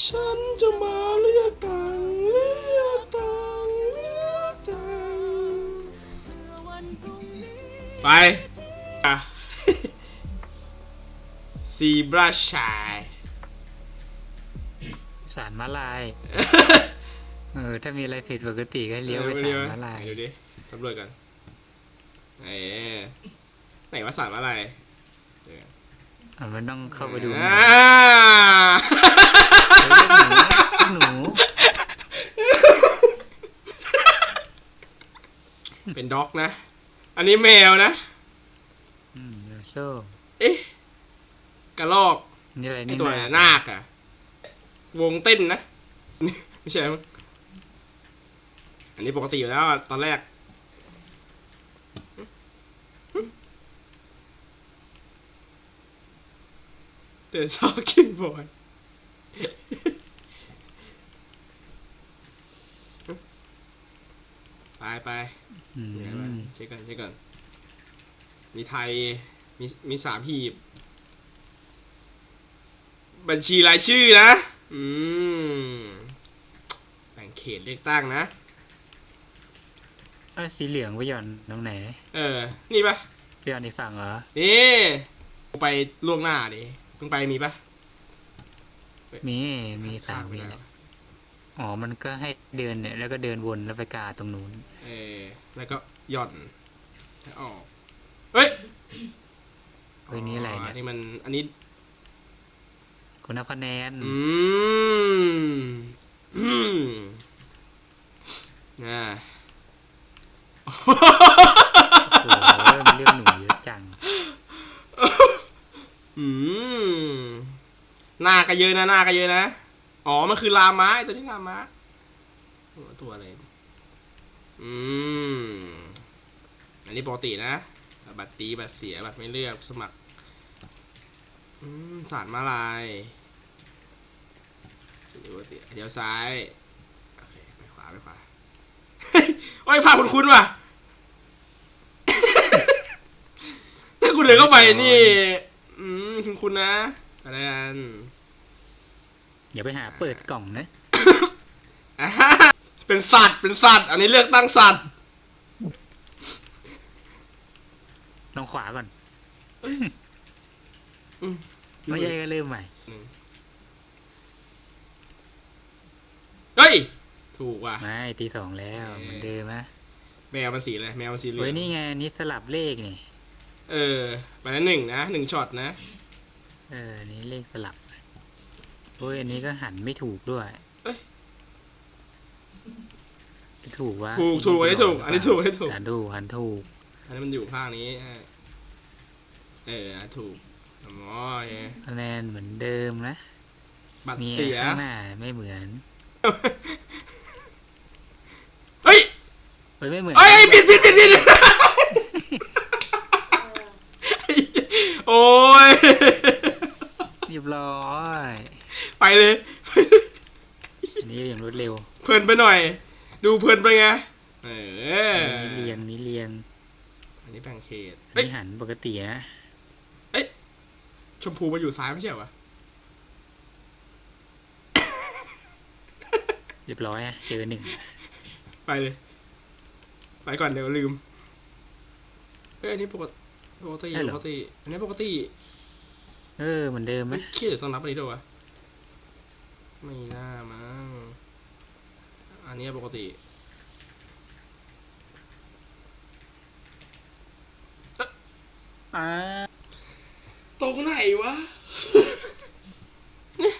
ฉันจะมาเลือกตั้งเลือกตั้งเลือกตั้งไปอะซีบราชายสารมาลาย เออ ถ้ามีอะไรผิดปกติก็เลี้ยวไปสารมาลายไหนดูดิสำรวจก่อนไหนไหนว่าสารอะไรเดี๋ยวอะมันต้องเข้าไปดู อ่า เฮ้ยเรื่องหนู เป็นด็อกนะ อันนี้แมวนะ อืมเดี๋ยวโซ่เอ๊ะกระลอกนี่อะไรไอนี่ตัวไหนนาคอะวงเต้นนะ ไม่ใช่มั้งอันนี้ปกติอยู่แล้วอะตอนแรก เดอะซอกินบอยไปไปอื เดี๋ยวก่อนมเช็คก่อนเช็คก่อน มีไทย มีมีสามหีบ บัญชีรายชื่อนะ อืม แบ่งเขตเลือกตั้งนะเอ้าสีเหลืองไปหย่อนตรงไหนเออ นี่ปะไปหย่อนในฝั่งเหรอ นี่ไปล่วงหน้าดิเพิ่งไปมีปะมีมีสามไปมีแล้แหวละอ๋อ มันก็ให้เดินเนี่ย แล้วก็เดินวนแล้วไปกาตรงนู้น เออ แล้วก็หย่อนแล้วออกเฮ้ยเฮ้ยนี่อะไรเนี่ย นี่มัน อันนี้ คนนับคะแนน อืมอืมน่า โอ้โหมันเรื่องหนูเยอะจัง อืมหน้าก็เยอะนะหน้าก็เยอะนะ อ๋อ มันคือลาม้าไอ้ตัวนี้ลาม้าตัวตัวอะไร อืม อันนี้ปกตินะ บัตรตีบัตรเสีย บัตรไม่เลือกสมัคร อืม สารมาลายสุดปกติเดี๋ยวซ้าย โอเค ไปขวา ไปขวา โอ้ยภาพคุณคุณว่ะ ถ้าคุณเดินเข้าไปนี่ อืม คุณคุณนะอะไรกันอย่าไปหาเปิดกล่องนะอ่าฮะ เป็นสัตว์ เป็นสัตว์ อันนี้เลือกตั้งสัตว์ ลองขวาก่อนอืมไม่ใช่ก็เริ่มใหม่ เฮ้ย ถูกว่ะ ไม่ตีสองแล้วเอ๊ะเหมือนเดิมนะแมวมันสีอะไร แมวมันสีเหลือเฮ้ยงนี่ไงนี่สลับเลขนี่ เออไปแล้วหนึ่งนะหนึ่งช็อตนะ เออ นี่เลขสลับโอ้ยอันนี้ก็หันไม่ถูกด้วยเอ้ย ถูกวะถูกถูกอันนี้ถูก อันนี้ถูกอันนี้ถูกหันถูกหันถูก อันนี้มันอยู่ข้างนี้อะเอออะถูกอ๋อโอเคคะแนนเหมือนเดิมนะบัตรมีเสียข้างหน้าไม่เหมือน เฮ้ยเฮ้ยไม่เหมือนเอ้ยผิดผิดผิดผิดโอ้ยเรียบร้อยไปเลยไปเลย อันนี้อย่างรวดเร็ว เพลินไปหน่อย ดูเพลินไปไงเอออันนี้เรียงนี้เรียงอันนี้แบ่งเขตอันเอ้ยนี้หันปกตินะชมพูมาอยู่ซ้ายไม่ใช่เหรอวะเรียบร้อยอะเจอหนึ่งไปเลยไปก่อนเดี๋ยวลืมเฮ้ยอันนี้ปกติปกติปกติอันนี้ปกติ เออเหมือนเดิมไหมเฮ้ยเครียดเดี๋ยวต้องรับอันนี้ด้วยวะไม่น่ามั้ง อันนี้ปกติ อ่าตรงไหนวะ เนี่ย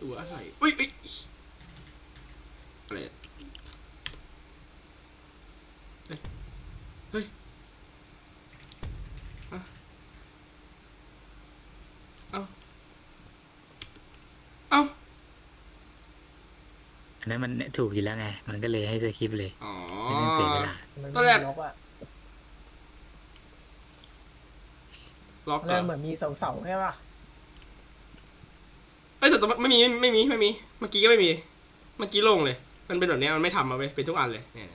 ตัวอะไรอุ้ยอุ้ยอะไรอะเฮ้ยเฮ้ยอะเอ้า เอ้า อั นนั้นมันถูกอยู่แล้วไง มันก็เลยให้สคริปต์เลยอ๋อ ไม่ต้องเสียเวลา ตอนแรกนกอะล็อกตอนก่แรอกนเหมือนมีเสาเสาๆใช่ป่ะเอ้ยแต่แต่ไม่มีไม่มีไม่มี เมื่อกี้ก็ไม่มี เมื่อกี้โล่งเลย มันเป็นแบบเนี้ยมันไม่ทำมาเว้ยเป็นทุกอันเลยเนี่ย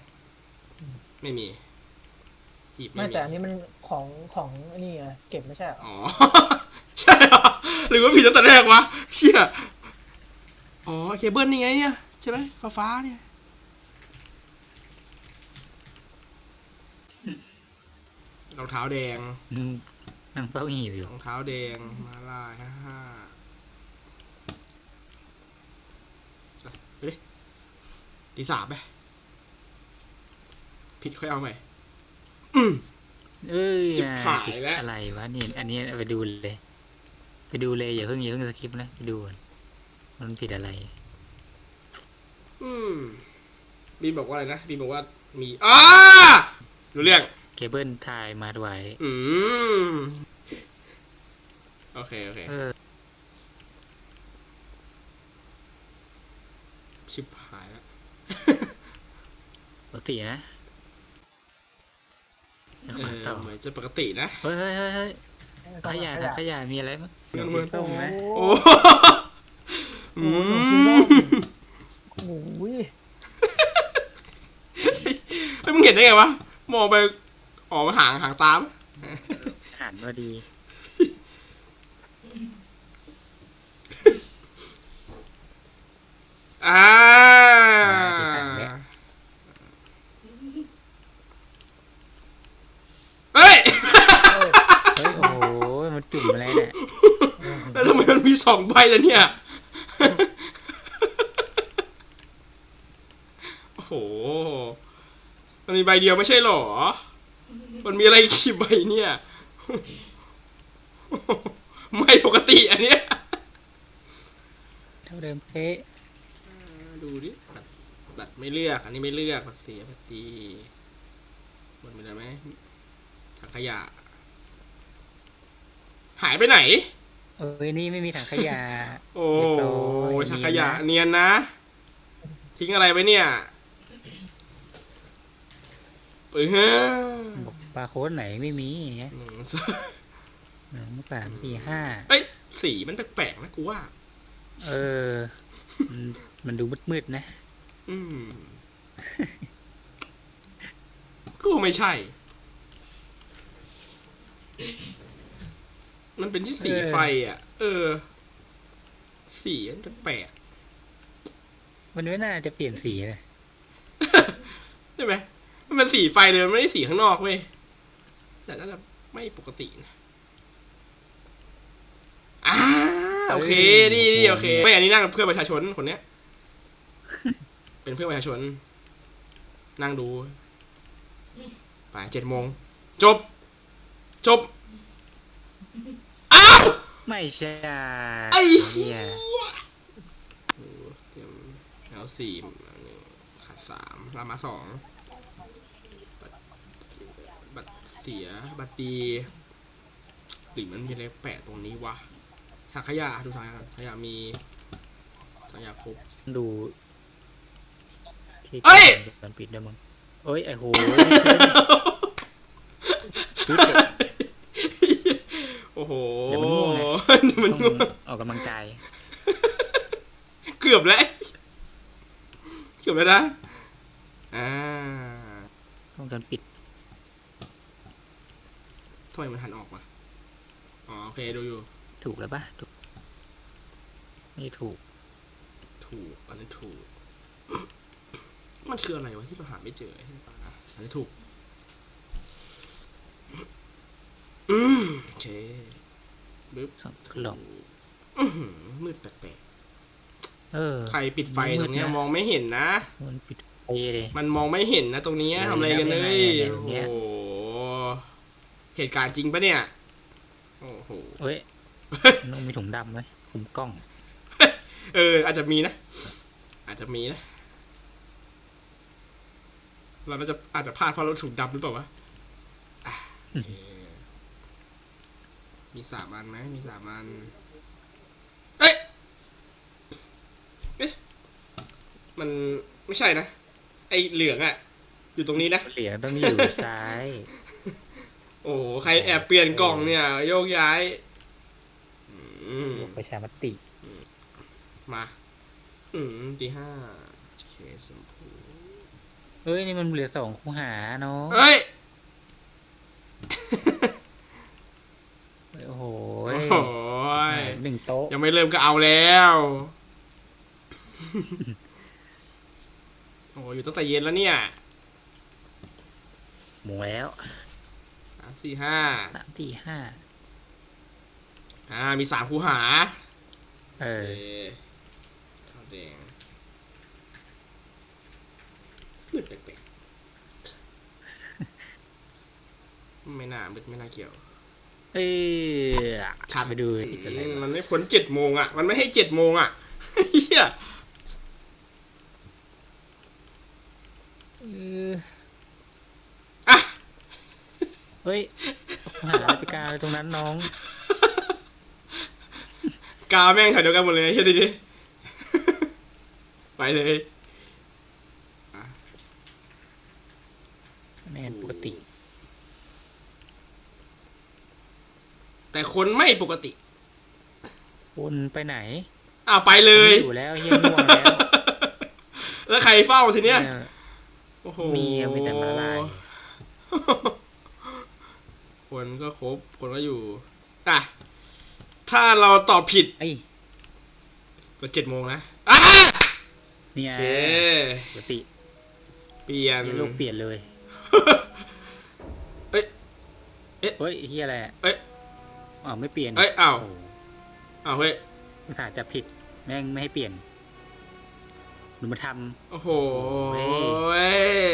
ไม่มีหีบไม่ไม่มีแต่อันนี้มันของของไอ้นี่ไงเก็บไม่ใช่เหรออ๋อ ใช่เหรอหรือว่าผิดตั้งแต่แรกวะเชี่ยอ๋อเคเบิลนี่ไงเนี่ยใช่ไหมฟ้าฟ้าๆเนี่ยรองเท้าแดงอืมนั่งเฝ้าหิวอยู่รองเท้าแดงมาลายฮ่าฮ่าไปดิตีสามไปผิดค่อยเอาใหม่อืมเอ้ยจิบหายแล้วอะไรวะนี่อันนี้ไปดูเลย ไปดูเลยอย่าเพิ่งอย่าเพิ่งสคริปต์นะไปดูก่อนมันผิดอะไร อืมบีมบอกว่าอะไรนะบีมบอกว่ามีอ้าดูเรื่อง เคเบิลถ่ายมาไว้อืม โอเค โอเค เออ ชิบหายแล้ว ปกตินะแล้วเอขวาอต่อเหมือนจะปกตินะ เฮ้ยเฮ้ยเฮ้ยเฮ้ยขยะนะขยะมีอะไรมั้งเรื่องกินส้มไหม โอ้อืโอ้โหมโอ้โหเฮ้ยมึงเห็นได้ไงวะ มองไปอ๋อมาหางหางตาม หันพอดี อ่าที่สั่งแล้วเฮ้ย เฮ้ยโอ้โหมันจุ่มอะไรเนี่ยแล้วทำไมมันมีสองใบล่ะเนี่ย โอ้โห มันมีใบเดียวไม่ใช่หรอ มันมีอะไรกี่ใบเนี่ย ไม่ปกติอันเนี้ยเท่าเดิมเป๊ะดูดิบัตรบัตรไม่เลือกอันนี้ไม่เลือกบัตรเสียบัตรดีมันมีอะไรไหมถังขยะ หายไปไหนเอ้ยนี่ไม่มีถังขยะ โอ้เรียบร้อยถังขยะเนียนนะเนียนนะ ทิ้งอะไรไว้เนี่ย ปึ้งฮะบอกบาร์โค้ดไหนไม่มีอย่างเงี้ยหนึ่งหนึ่งสามสี่ห้าเอ้ยสีมันแปลกๆนะกูว่า เออมันมันดูมืดๆนะ อืมกูไม่ใช่ มันเป็นที่สีเออ ไฟอะ เออ สีมันแปลกมันไม่น่าจะเปลี่ยนสีเลยๆใช่ไหม มันเป็นสีไฟเลยมันไม่ได้สีข้างนอกเว้ยแต่น่าจะไม่ปกตินะอ่าโอเคนี่นี่โอเคไม่อันนี้นั่งกับเพื่อนประชาชนคนเนี้ย เป็นเพื่อนประชาชน นั่งดู ไปเจ็ดโมง จบ จบ อ้าว ไม่ใช่ไอ้เหี้เหี้ยยโอ้เตรียมแล้วสี่หนึ่งขาดสามรามาสองบัตรบัตร เสียบัตรดีหรือมันมีอะไรแปะตรงนี้วะถังขยะดูถังขยะก่อนขยะมีถังขยะครบดูที่เอ้ยตอนปิดด้วยมึงเอ้ยไอ้โหชุดโอ้โหเดี๋ยวมันง่วงไงมันต้องง่วงออกกำลังกาย เกือบแล้ว เกือบแล้วนะ อ่า ต้องการปิด ทำไมมันหันออกวะอ๋อโอเคดูอยู่ ถูกแล้วปะถูกไม่ถูก ถูก อันนี้ถูก มันคืออะไรวะที่เราหาไม่เจออะอันนี้ถูกอืมโอเคบึ๊บสองกล่องอื้อหือมืดแปลกเออๆใครปิดไฟมืดตรงเนี้ยนะมองไม่เห็นนะ มันปิดไฟเลย มันมองไม่เห็นนะตรงเนี้ยเออทำอะไรกันเลยเดี๋ยวโอ้เดี๋ยวโห เหตุการณ์จริงปะเนี่ย โอ้โหเอ้ยมันต้องมีถุงดำไหมคุมกล้อง เออ อาจจะมีนะ อาจจะมีนะ เราน่าจะอาจจะพลาดเพราะเราถูกดำหรือเปล่าวะอะโอเคมีสามอันไหมมีสามอัน เอ้ยเอ๊ะ มันไม่ใช่นะ ไอเหลืองอะอยู่ตรงนี้นะ เหลียงต้องอยู่ซ้าย โอ้โหใครแอบเปลี่ยนกล่องเนี่ย โยกย้ายอืมประชามติ มา อืมตีห้าเคสมพูเอ้ย นี่มันเหลือสองคูหาเนาะเฮ้ย โอ้โหโอ้โหยหนึ่งโต๊ะ ยังไม่เริ่มก็เอาแล้วเโอ้อยู่ตั้งแต่เย็นแล้วเนี่ย หมูแล้ว สามสี่ห้าสามสี่ห้าอ่า มีสามคูหา เอเออข้าวแดงมืดแปลกๆไม่น่ามืดไม่น่าเกี่ยว เออชัดไปดูอีกกันเลยมันไม่พ้นเจ็ดโมงอะ มันไม่ให้เจ็ดโมงอะเฮียเอออะ เฮ้ยหาอะไรไปกาตรงนั้นน้อง กาแม่งแถวเดียวกันหมดเลยเฮียดิดิไปเลยแม่นปกติ แต่คนไม่ปกติวนไปไหนอ้าวไปเลยไม่อยู่แล้วเฮียง่วงแล้ว แล้วใครเฝ้าทีเนี้ยเนี่ยโอ้โห มีอะมีแต่มาลาย คนก็ครบ คนก็อยู่ อะ ถ้าเราตอบผิดไอ้ก็เจ็ดโมงนะอะเนี่ยโอเค ปกติเปลี่ยนเฮียโลกเปลี่ยนเลยเอ้ยเฮ้ยเฮียอะไรอะเอ้ย อ้าวไม่เปลี่ยนเอ้ยอ้าวโโหอ้าวเฮ้ย อุตส่าห์จะผิดแม่งไม่ให้เปลี่ยนหนูมาทโอ้โหโอ้ย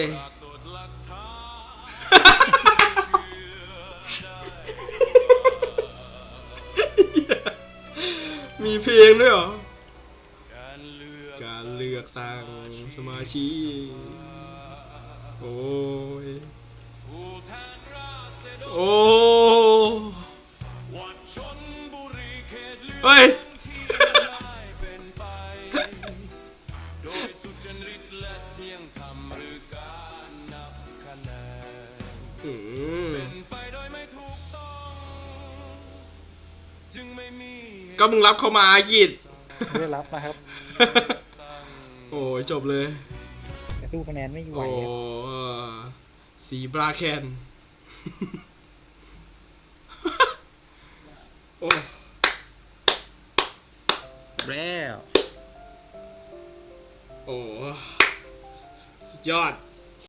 มีเพลงด้วยเหรอ การเลือกตั้งสมาชิก โอ้ย โอ้เฮ้ย ก็มึงรับเข้ามากิดำได้รับนะครับโอ้ยจบเลยแต่สู้คะแนนไม่ไหวโอ้สีบราแคนโอ้แล้วโอ้สุดยอด